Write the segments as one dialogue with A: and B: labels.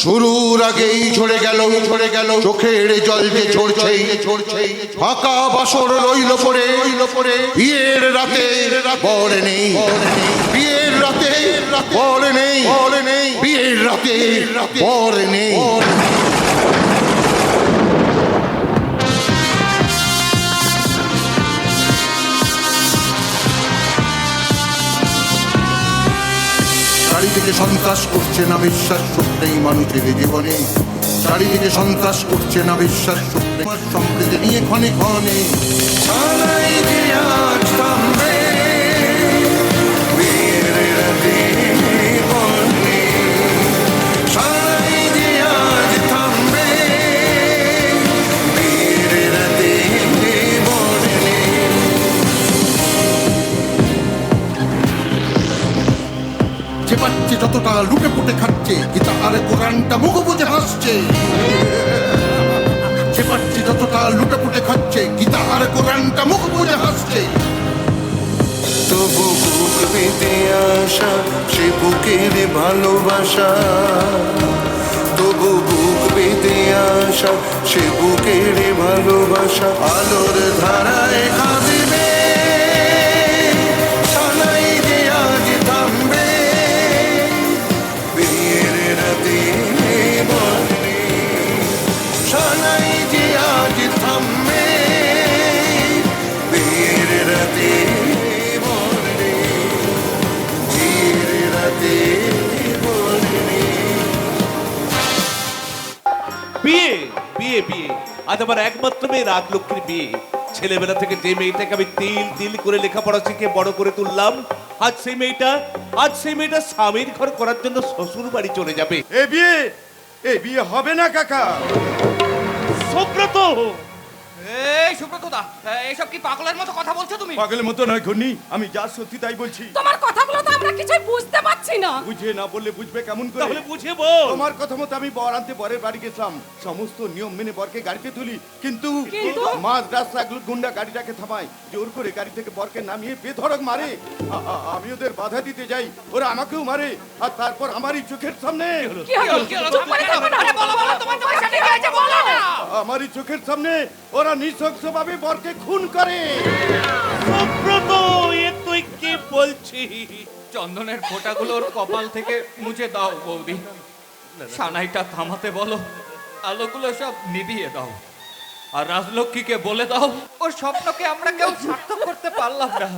A: শুরুর আগেই ঝরে গেল ঝরে গেল। চোখের জল যে ঝরছে ঝরছে ফাঁকা বাসর রইল পরে রইল পরে বিয়ের রাতে বর নেই। বিয়ের রাতে বর নেই। বর নেই বিয়ের রাতে বর নেই। চারিদিকে সন্ত্রাস করছে না বিশ্বাস সুখ মানুষের জীবনে। চারিদিকে সন্ত্রাস করছে না বিশ্বাস সত্যি সম্প্রীতি নিয়ে ক্ষণে ক্ষণে। পাচ্ছে, যতটা লুটে পুটে খাচ্ছে, গীতা আর কোরআনটা মুখ বুঝে হাসছে। যে পাচ্ছে, যতটা লুটে পুটে খাচ্ছে, গীতা আর কোরআনটা মুখ বুঝে হাসছে।
B: তবু বুক পেতে আসা সে বুকের ভালোবাসা। তবু বুক পেতে আসা সে বুকের ভালোবাসা। আলোর ধারায় সানাই যে আজ থামবে। বিয়ের রাতে বনে বিয়ের রাতে
C: বিয়ে বিয়ে বিয়ে। আজ আমার একমাত্র মেয়ে রাজলক্ষ্মীর বিয়ে। ছেলেবেলা থেকে যে মেয়েটাকে আমি তিল তিল করে লেখাপড়া শিখে বড় করে তুললাম আজ সেই মেয়েটা আজ সেই মেয়েটা স্বামীর ঘর করার জন্য শ্বশুর বাড়ি চলে যাবে।
D: এ বিয়ে এ বিয়ে হবে না কাকা।
C: সুব্রত
E: এই সুব্রত দা এইসব কি পাগলের মতো কথা বলছো তুমি?
D: পাগলের মতো নয় ঘূর্ণি আমি যা সত্যি তাই বলছি।
F: তোমার কথাগুলো তো আমরা কিছুই বুঝতে পারছি না।
D: বুঝিয়ে না বললে বুঝবে কেমন করে?
C: তাহলে বুঝে বল।
D: তোমার কথা মতো আমি বর আনতে বরের বাড়ি গেছিলাম। সমস্ত নিয়ম মেনে বরকে গাড়িতে তুলি। কিন্তু
F: কিন্তু?
D: মাঝ রাস্তা গুন্ডা গাড়িটাকে থামায়। জোর করে গাড়ি থেকে বরকে নামিয়ে বেধড়ক মারে। আ- আ- আমি ওদের বাধা দিতে যাই। ওরা আমাকেও মারে। আর তারপর আমারই চোখের সামনে।
F: কি হলো? চুপ করে থাকো না।
E: আরে বলো বলো তোমার তোমার সাথে কি হয়েছে বলো না।
D: আমারই চোখের সামনে। ওরা নৃশংসভাবে বরকে খুন করে।
C: সুব্রত এ তুই কি বলছিস?
E: চন্দনের ফোঁটাগুলোর কপাল থেকে মুছে দাও বৌদি। সানাইটা থামাতে বলো আলোগুলো সব নিভিয়ে দাও। আর রাজলক্ষ্মীকে বলে দাও ওর স্বপ্নকে আমরা কেউ সার্থক করতে পারলাম না।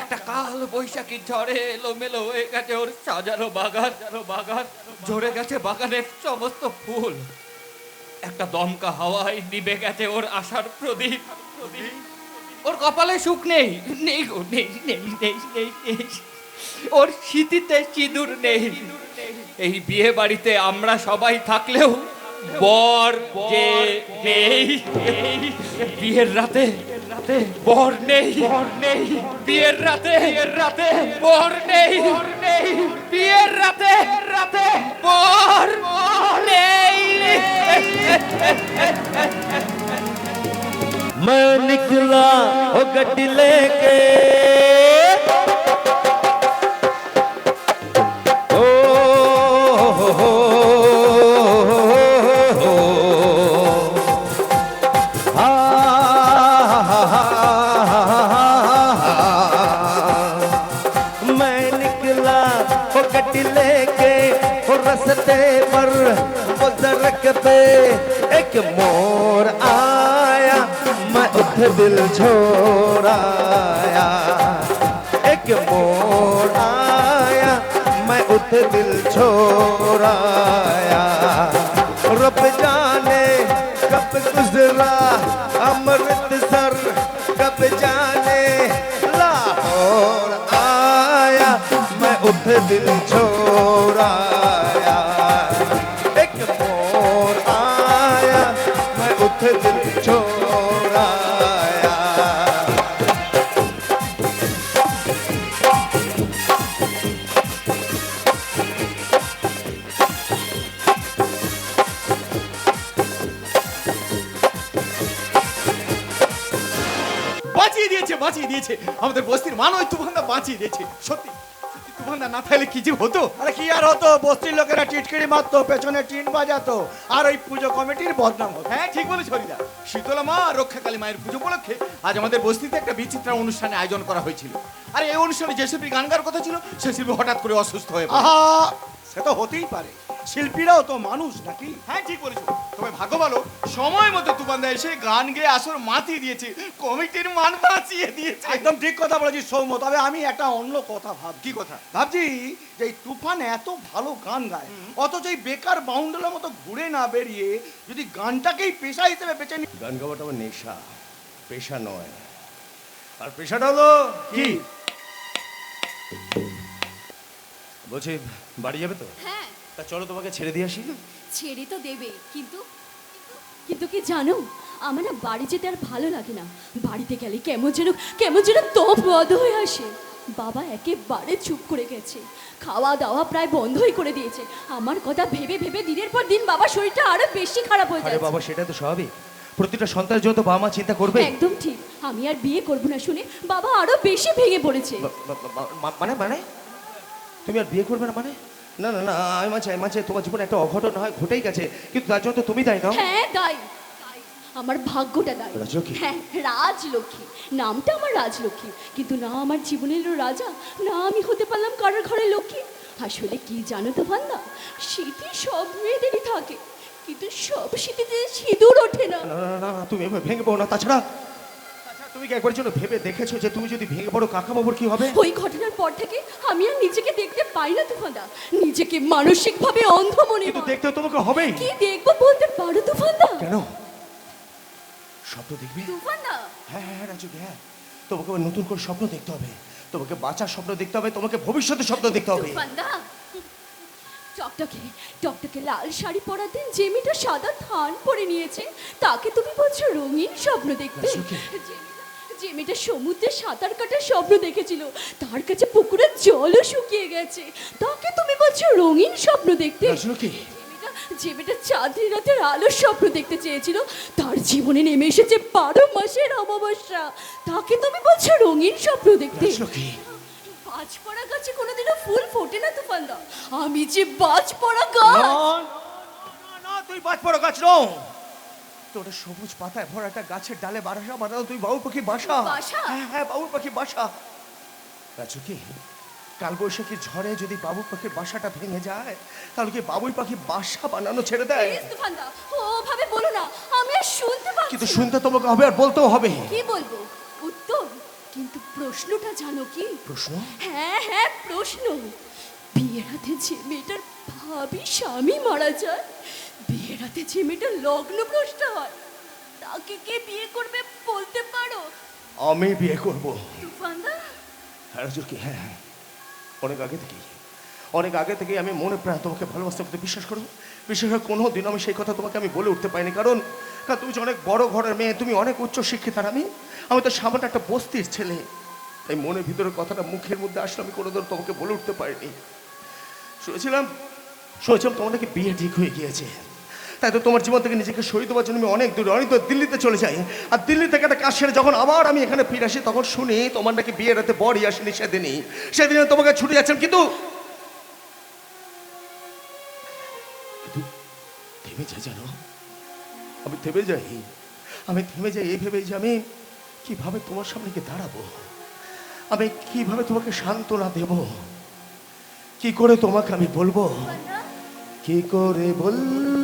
E: একটা কাল বৈশাখী ঝড়ে এলোমেলো হয়ে গেছে ওর সাজানো বাগান বাগান ঝরে গেছে বাগানের সমস্ত ফুল। একটা দমকা হাওয়ায় দিবে গেছে ওর আশার প্রদীপ। ওর কপালে সুখ নেই নেই গো, নেই নেই নেই নেই নেই। ওর স্মৃতিতে সিঁদুর নেই। এই বিয়ে বাড়িতে আমরা সবাই থাকলেও বর যে নেই, বিয়ের রাতে Norte, Bornei, Bornei, piérrate, piérrate, Bornei, Bornei, piérrate, piérrate, Bornei.
G: मैं निकला हो गड्डी लेके पे एक मोर आया, मैं उठ दिल छोड़ाया एक मोर आया, मैं उठ दिल छोड़ाया रब जाने कब गुजरा अमृतसर कब जाने। लाहौर आया, मैं उठ दिल छोड़ाया
H: দিয়েছে আমাদের বস্তির মান ওই তুফানটা বাঁচিয়ে দিয়েছে। সত্যি সত্যি
D: তুফানদা না থাকলে কি যে হতো?
H: আরে কি আর হতো? বস্তির লোকেরা টিটকিরি মারতো পেছনে টিন বাজাতো আর ওই পুজো কমিটির বদনাম হতো।
D: হ্যাঁ ঠিক বলেছ হরিদা। শীতলা মা আর রক্ষাকালী মায়ের পুজো উপলক্ষে আজ আমাদের বস্তিতে একটা বিচিত্র অনুষ্ঠানে আয়োজন করা হয়েছিল। আর এই অনুষ্ঠানে যে শিল্পী গান গাওয়ার কথা ছিল সে শিল্পী হঠাৎ করে অসুস্থ হয়ে পড়ে।
H: আহা! সে তো হতেই পারে। শিল্পীরাও তো মানুষ নাকি?
D: হ্যাঁ ঠিক বলেছ। তবে ভাগ্য ভালো সময় মতো তুফানদা এসে গান গেয়ে আসর মাতিয়ে দিয়েছে কমিটির মান বাঁচিয়ে দিয়েছে।
H: একদম ঠিক কথা বলেছিস সৌম্য তবে আমি একটা অন্য কথা ভাব
D: কি কথা?
H: ভাবছি যে এই তুফান এত ভালো গান গায় অথচ এই বেকার বাউন্ডালের মতো ঘুরে না বেরিয়ে যদি গানটাকেই পেশা হিসেবে বেছে নি
G: গান গাওয়াটা আমার নেশা পেশা নয়। আর পেশাটা হলো
H: কি?
G: বলছি বাড়ি যাবে তো?
F: হ্যাঁ।
G: তা চলো তোমাকে ছেড়ে দিয়ে আসি না?
F: ছেড়ে তো দেবে কিন্তু কিন্তু কি জানো? আমার না বাড়ি যেতে আর ভালো লাগে না। বাড়িতে গেলে কেমন যেন কেমন যেন তপ বধ হয়ে আসে। বাবা একেবারে চুপ করে গেছে। খাওয়া দাওয়া প্রায় বন্ধই করে দিয়েছে। আমার কথা ভেবে ভেবে দিনের পর দিন বাবা শরীরটা আরও বেশি খারাপ হয়ে
G: আরে
F: যাচ্ছে।
G: বাবা সেটা তো স্বাভাবিক। প্রতিটা সন্তান যত বাবা মা চিন্তা করবে।
F: একদম ঠিক। আমি আর বিয়ে করব না শুনে বাবা আরও বেশি ভেঙে পড়েছে।
G: বা- বা- বা- মা- মানে মানে? তুমি আর বিয়ে করবে না মানে? না না না আমি মানছি আমি মানছি তোমার জীবনে একটা অঘটন হয় ঘটেই গেছে কিন্তু তার জন্য তো তুমি তাই না?
F: হ্যাঁ তাই। আমার ভাগ্যটা দায়ী।
G: রাজলক্ষ্মী?
F: হ্যাঁ রাজলক্ষ্মী। নামটা আমার রাজলক্ষ্মী কিন্তু না আমার জীবনের রাজা। না আমি হতে পারলাম কারোর ঘরে লক্ষ্মী। আসলে কি জানো তো ভান্না শীতে সব মেয়েদেরই থাকে কিন্তু সব শীতেতে সিঁদুর ওঠে না।
G: না না তুমি ভেঙে পড়ো না। তাছাড়া তুমি কি একবার জন্য ভেবে দেখেছ যে তুমি যদি ভেঙে পড়ো কাকা বাবুর কি হবে?
F: ওই ঘটনার পর থেকে আমি আর নিজেকে দেখতে পাই না তুফান্দা। নিজেকে মানসিকভাবে অন্ধ মনে
G: কিন্তু
F: হয়।
G: দেখতে তোমাকে হবেই।
F: কি দেখব বলতে পারো তুফান্দা?
G: কেন? স্বপ্ন দেখবে?
F: তুফান্দা!
G: হ্যাঁ হ্যাঁ হ্যাঁ রাজু হ্যাঁ। তোমাকে আবার নতুন করে স্বপ্ন দেখতে হবে। তোমাকে বাঁচার স্বপ্ন দেখতে হবে তোমাকে ভবিষ্যতের স্বপ্ন দেখতে হবে।
F: তুফান্দা! টকটকে টকটকে লাল শাড়ি পরা দিন যে মেয়েটা সাদা থান পরে নিয়েছে তাকে তুমি বলছো রঙিন স্বপ্ন দেখতে। যে মেয়েটা- যে মেয়েটা সমুদ্রে সাঁতার কাটার স্বপ্ন দেখেছিল তার কাছে পুকুরের জলও শুকিয়ে গেছে। তাকে তুমি বলছো রঙিন স্বপ্ন দেখতে? যে মেয়েটা- চাঁদনি রাতের আলোর স্বপ্ন দেখতে চেয়েছিল তার জীবনে নেমে এসেছে বারো মাসের অমাবস্যা। তাকে তুমি বলছো রঙিন স্বপ্ন দেখতে? বাজ পড়া গাছে কোনোদিনও ফুল ফোটে না তুফানদা আমি যে বাজ পড়া গাছ
G: তুই বাজ পড়ো গাছ নো তোর সবুজ পাতায় ভরা একটা গাছের ডালে বাসা বানানো তুই বাবু পাখি বাসা? হ্যাঁ হ্যাঁ বাবু পাখি বাসা। রাজু কি কালবৈশাখী ঝড়ে যদি বাবু পাখির বাসাটা ভেঙে যায় তাহলে কি বাবুই পাখি বাসা বানানো ছেড়ে দেয়?
F: ওভাবে বলো না আমি আর শুনতে পাচ্ছি
G: কিন্তু শুনতে তোমাকে হবে আর বলতেও হবে।
F: কি বলব? উত্তর? কিন্তু প্রশ্নটা জানো কি?
G: প্রশ্ন?
F: হ্যাঁ হ্যাঁ প্রশ্ন। বিয়ের হাতে যে মেয়েটার ভাবি স্বামী মারা যায় বিয়ের হাতে যে মেয়েটার লগ্ন ভ্রষ্ট হয় তাকে কে বিয়ে করবে বলতে পারো?
G: আমি বিয়ে করব।
F: তুফানদা?
G: হ্যাঁ রাজু কি হ্যাঁ হ্যাঁ। অনেক আগে থেকেই অনেক আগে থেকেই আমি মনে প্রায় তোমাকে ভালোবাসতে করতে বিশ্বাস করো বিশেষ করে কোনো দিন আমি সেই কথা তোমাকে আমি বলে উঠতে পারিনি। কারণ কারণ তুমি যে অনেক বড় ঘরের মেয়ে তুমি অনেক উচ্চ শিক্ষিত আর আমি আমি তো সামান্য একটা বস্তির ছেলে। তাই মনের ভিতরে কথাটা মুখের মধ্যে আসলে আমি কোনো দিন তোমাকে বলে উঠতে পারিনি। শুনেছিলাম শুনেছিলাম তোমার নাকি বিয়ে ঠিক হয়ে গিয়েছে। তাই তো তোমার জীবন থেকে নিজেকে সরিয়ে দেওয়ার জন্য আমি অনেক দূরে, অনেক দূর দিল্লিতে চলে যাই। আর দিল্লি থেকে একটা কাজ সেরে যখন আবার আমি এখানে ফিরে আসি, তখন শুনি তোমার নাকি বিয়ের রাতে বরই আসেনি সেদিনই। সেদিনে তোমাকে ছুটে যাচ্ছেন কিন্তু থেমে যাই জানো? আমি থেমে যাই। আমি থেমে যাই, এই ভেবে যে আমি কীভাবে তোমার সামনে গিয়ে দাঁড়াবো? আমি কীভাবে তোমাকে সান্ত্বনা দেব? কি করে তোমাকে আমি বলব? কি করে বলব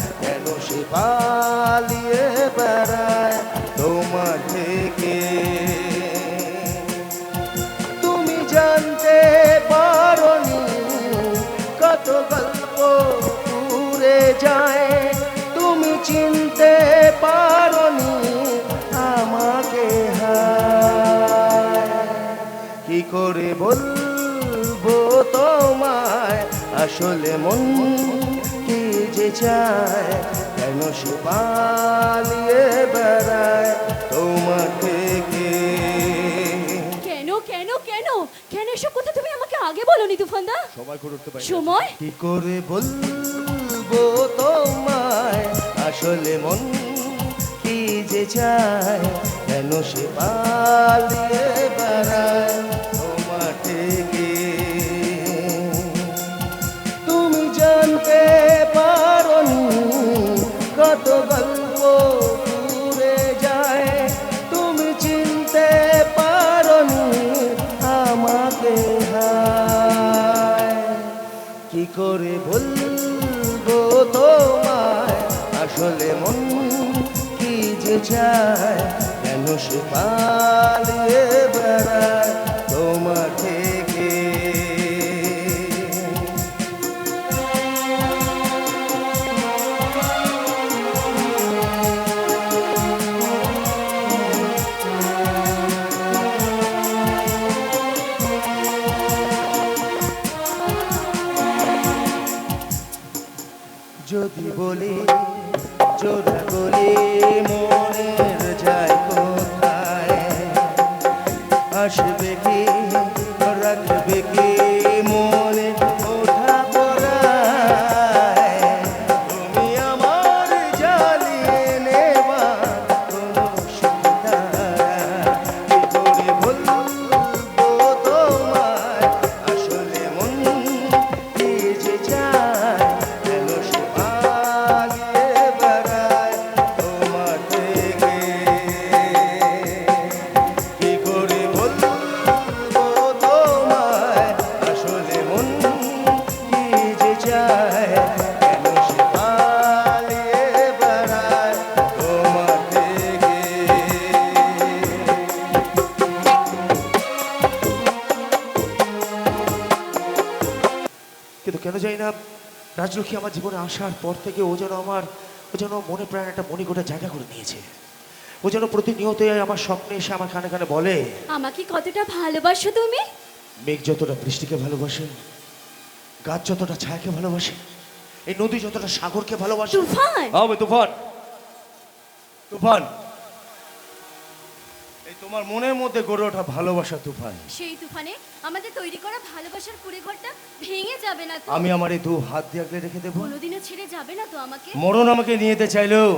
G: সে পালিয়ে বেড়ায় তোমার থেকে। তুমি জানতে পারনি কত গল্প উড়ে যায়। তুমি চিনতে পারনি আমাকে কি করে বলব তোমায়? আসলে মন কি যে চায় কেন সে পালিয়ে বেড়ায় তোমার থেকে
F: কেন কেন কেন? কেন এসব কথা তুমি আমাকে আগে বলনি তুফানদা?
G: সবাই করে উঠতে পারি।
F: সময়?
G: কি করে বলব তোমায়? আসলে মন কি যে চায় কেন সে পালিয়ে বেড়ায় চায় কেন সে পালিয়ে বেড়ায়। তোমার রাজলক্ষ্মী আমার জীবনে আসার পর থেকে ও যেন আমার ও যেন মনে প্রাণ একটা মণিকোটা জায়গা করে নিয়েছে। ও যেন প্রতিনিয়তই আমার স্বপ্নে এসে আমার কানে কানে বলে
F: আমাকে কতটা ভালোবাসো তুমি?
G: মেঘ যতটা বৃষ্টিকে ভালোবাসে গাছ যতটা ছায়াকে ভালোবাসে এই নদী যতটা সাগরকে ভালোবাসে।
F: তুফান!
G: হবে তুফান। তুফান। এই তোমার মনের মধ্যে গড়ে ওঠা ভালোবাসা তুফান।
F: সেই তুফানে আমাদের তৈরি করা ভালোবাসার কুড়ে ঘরটা ভেঙে যাবে না তো।
G: আমি আমার এই দু হাত দিয়ে আগলে রেখে দেবো।
F: কোনোদিনও ছেড়ে যাবে না তো আমাকে।
G: মরণ আমাকে নিয়ে যেতে চাইলেও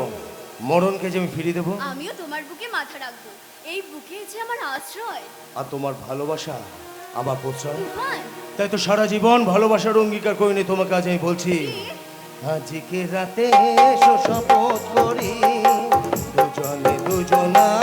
G: মরণকে যে আমি ফিরিয়ে দেবো।
F: আমিও তোমার বুকে মাথা রাখব। এই বুকে যে আমার আশ্রয়।
G: আর তোমার ভালোবাসা আমার প্রশ্রয়।
F: তুফান।
G: তাই তো সারা জীবন ভালোবাসার অঙ্গীকার করিনি তোমাকে আজ আমি বলছি। আজকে রাতে এসো শপথ করি। দুজনে দুজনার হাতে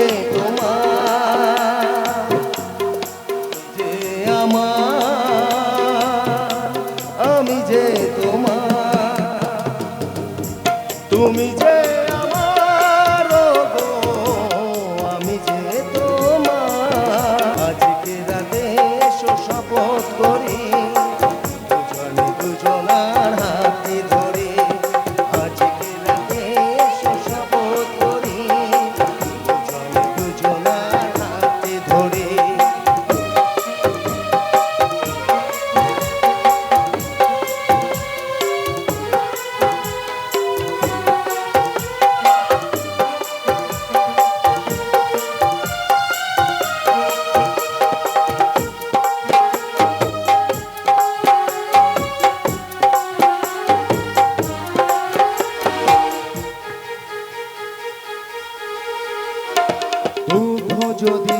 G: যদি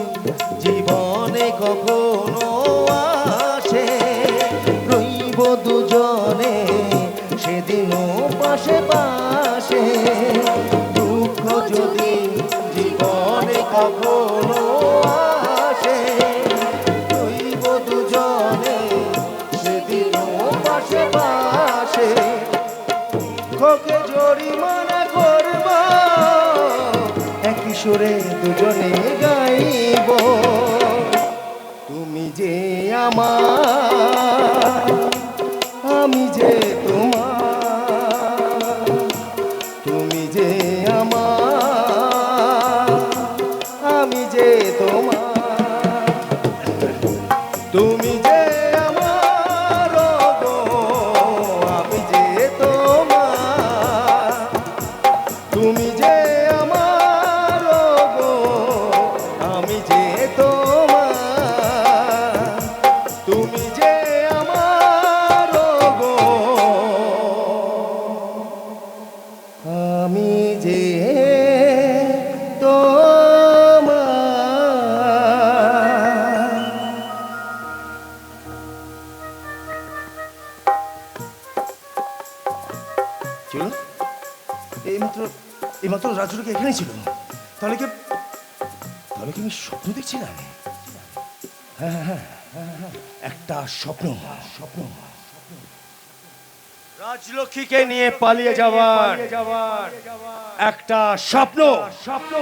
G: জীবনে কখনো সুরে দুজনে গাইব। তুমি যে আমার তাহলে কি তাহলে কি আমি স্বপ্ন দেখছিলাম হ্যাঁ হ্যাঁ হ্যাঁ, হ্যাঁ, হ্যাঁ, একটা স্বপ্ন স্বপ্ন। রাজলক্ষ্মীকে নিয়ে পালিয়ে যাওয়ার একটা স্বপ্ন। স্বপ্ন।